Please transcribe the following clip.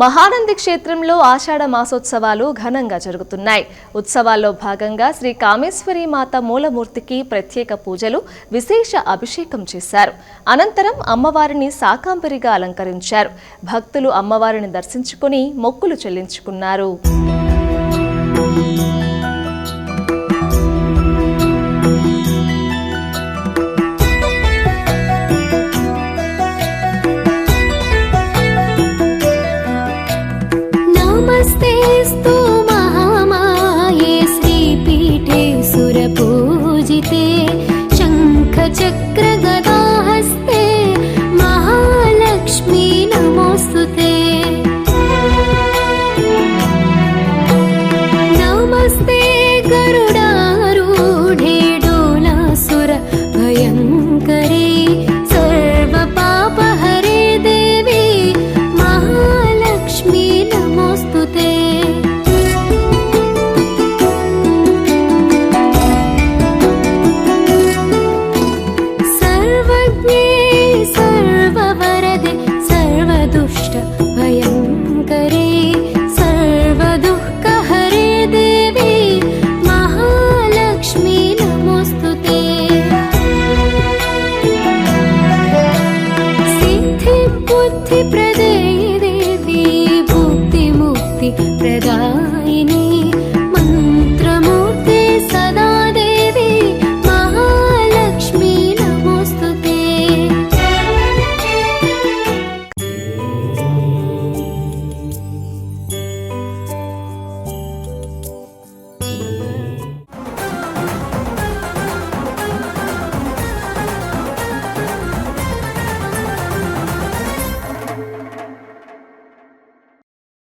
మహానంది క్షేత్రంలో ఆషాఢ మాసోత్సవాలు ఘనంగా జరుగుతున్నాయి. ఉత్సవాల్లో భాగంగా శ్రీ కామేశ్వరి మాత మూలమూర్తికి ప్రత్యేక పూజలు విశేష అభిషేకం చేశారు. అనంతరం అమ్మవారిని శాకాంబరిగా అలంకరించారు. భక్తులు అమ్మవారిని దర్శించుకుని మొక్కులు చెల్లించుకున్నారు. नमस्तेऽस्तु महामाये श्रीपीठे सुरपूजिते शङ्खचक्रगदाहस्ते महालक्ष्मी नमोऽस्तु ते मध्यप्रदेश